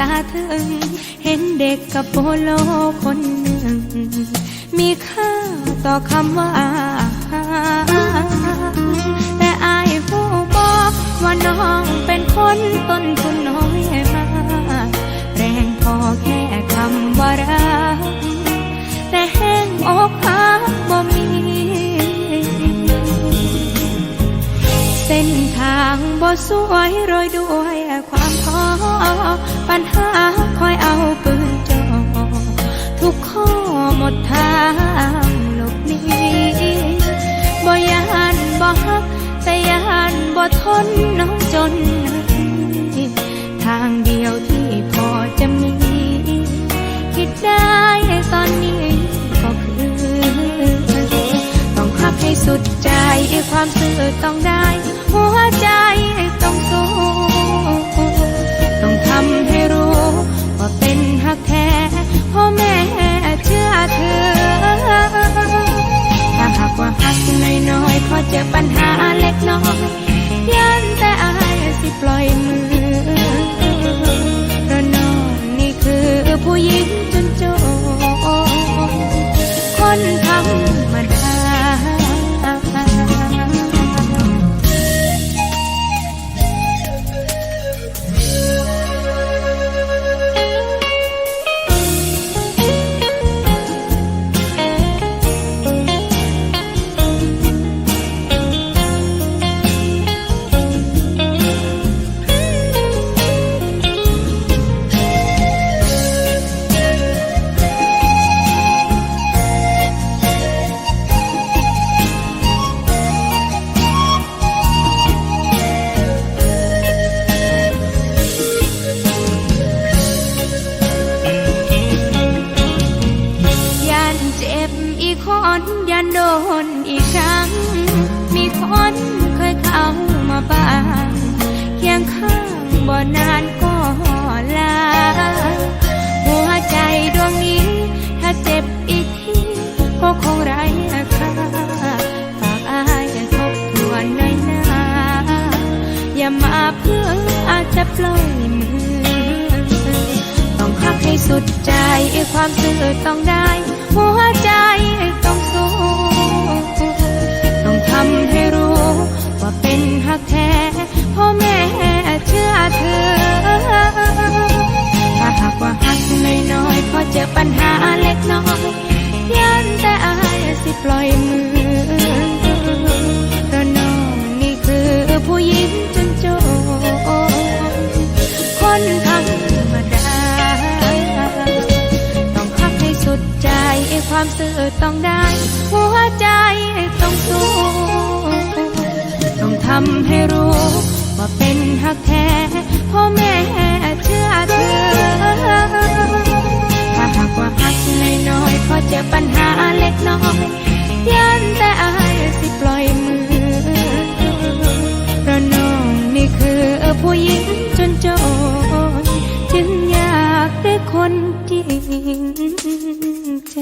ายตาถึง เห็นเด็กกับโปโลคนหนึ่ง มีค่าต่อคำว่าแต่อายผู้บอกว่าน้องเป็นคนต้นทุนน้อยมาแรงพอแค่คำว่ารักแต่แห้งอกหักบ่มีเส้นทางบ่สวยโรยด้วย ปัญหาคอยเอาปืนจ่อทุกข้อหมดทางหลบหนีบ่ยานบ่ฮักแต่ยานบ่ทนน้องจนนาทีทางเดียวที่พอจะมี คิดได้ตอนนี้ก็คือต้องขับให้สุดใจความซื่อต้องได้ หัวใจ นโดนอีกครั้ง มีคนเคยเข้ามาบ้างเคียงข้างบ่นานก็ลา หัวใจดวงนี้ ถ้าเจ็บอีกทีก็คงไร้ค่าฝากอายทบทวนหน่อยนะอย่ามาเพื่ออาจจะปล่อยมือ ต้องพักให้สุดใจความซื่อต้องได้ หัวใจต้องสู้ำให้รู้ ว่าเป็นหักแท้พ่อแม่เชื่อเธอ ถ้าหากว่าหักน้อยๆพอเจอปัญหาเล็กน้อยยันแต่อายสิปล่อยมือเพราะน้องนี่คือผู้หญิงจนโจคนธรรมดา ต้องพักให้สุดใจความซื่อต้องได้ หัวใจต้องสู้ำให้รู้ ว่าเป็นหักแท้พ่อแม่เชื่อเธอ ถ้าหากว่าหักน้อยๆพอเจอปัญหาเล็กน้อยยันแต่อายสิปล่อยมือเพราะน้องนี่คือผู้หญิงจนจนจึงอยากได้คนจริงใจ